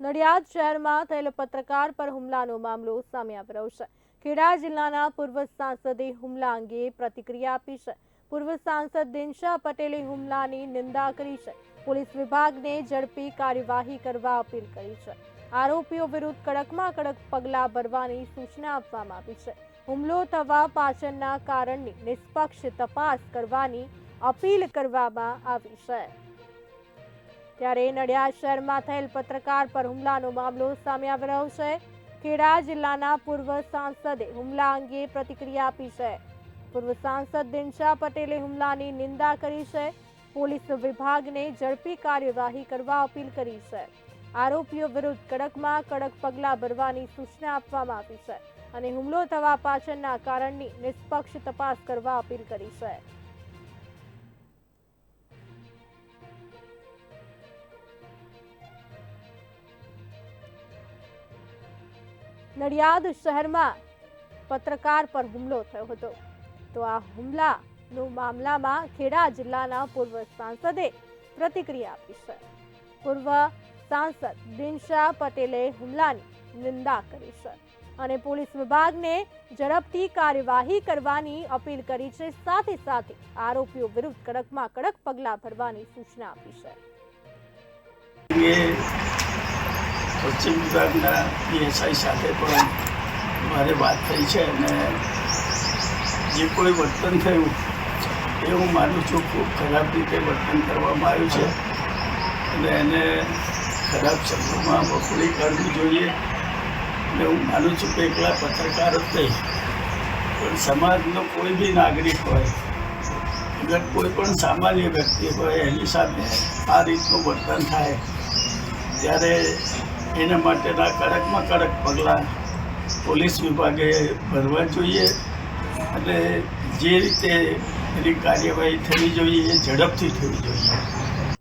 નડિયાદ શહેરમાં થયેલ પત્રકાર પર હુમલાનો મામલો સામે આવી રહ્યો છે. ખેડા જિલ્લાના પૂર્વ સાંસદે હુમલા અંગે પ્રતિક્રિયા આપી છે. પૂર્વ સાંસદ દિનશા પટેલે હુમલાની નિંદા કરી છે. પોલીસ વિભાગને ઝડપી કાર્યવાહી કરવા અપીલ કરી છે. આરોપીઓ વિરુદ્ધ કડકમાં કડક પગલાં ભરવાની સૂચના આપવામાં આવી છે. હુમલો થવા પાછળના કારણની નિષ્પક્ષ તપાસ કરવાની અપીલ કરવામાં આવી છે. ત્યારે નડિયાદ શહેરમાં થયેલ પત્રકાર પર હુમલાનો મામલો સામે આવી રહ્યો છે. ખેડા જિલ્લાના પૂર્વ સાંસદે હુમલા અંગે પ્રતિક્રિયા આપી છે. પૂર્વ સાંસદ દિનશા પટેલે હુમલાની નિંદા કરી છે. પોલીસ વિભાગને ઝડપી કાર્યવાહી કરવા અપીલ કરી છે. આરોપીઓ વિરુદ્ધ કડકમાં કડક પગલાં ભરવાની સૂચના આપવામાં આવી છે અને હુમલો થવા પાછળના કારણની નિષ્પક્ષ તપાસ કરવા અપીલ કરી છે. નડિયાદ શહેરમાં પત્રકાર પર હુમલો થયો હતો. તો આ હુમલાનો મામલામાં ખેડા જિલ્લાના પૂર્વ સાંસદે પ્રતિક્રિયા આપી છે. પૂર્વ સાંસદ દિનશા પટેલે હુમલાની નિંદા કરી છે અને પોલીસ વિભાગને ઝડપથી કાર્યવાહી કરવાની અપીલ કરી છે. સાથે સાથે આરોપીઓ વિરુદ્ધ કડકમાં કડક પગલાં ભરવાની સૂચના આપી છે. પશ્ચિમ વિભાગના પીએસઆઈ સાથે પણ મારે વાત થઈ છે અને જે કોઈ વર્તન થયું એ હું માનું છું ખૂબ ખરાબ રીતે વર્તન કરવામાં આવ્યું છે. અને એને ખરાબ શબ્દોમાં વખોડી કાઢવી જોઈએ. અને હું માનું છું કે એકલા પત્રકાર જ નહીં, પણ સમાજનો કોઈ બી નાગરિક હોય, અગર કોઈ પણ સામાન્ય વ્યક્તિ હોય એની સામે આ રીતનું વર્તન થાય, ત્યારે એના માટેના કડકમાં કડક પગલાં પોલીસ વિભાગે ભરવા જોઈએ. અને જે રીતે એની કાર્યવાહી થવી જોઈએ, એ ઝડપથી થવી જોઈએ.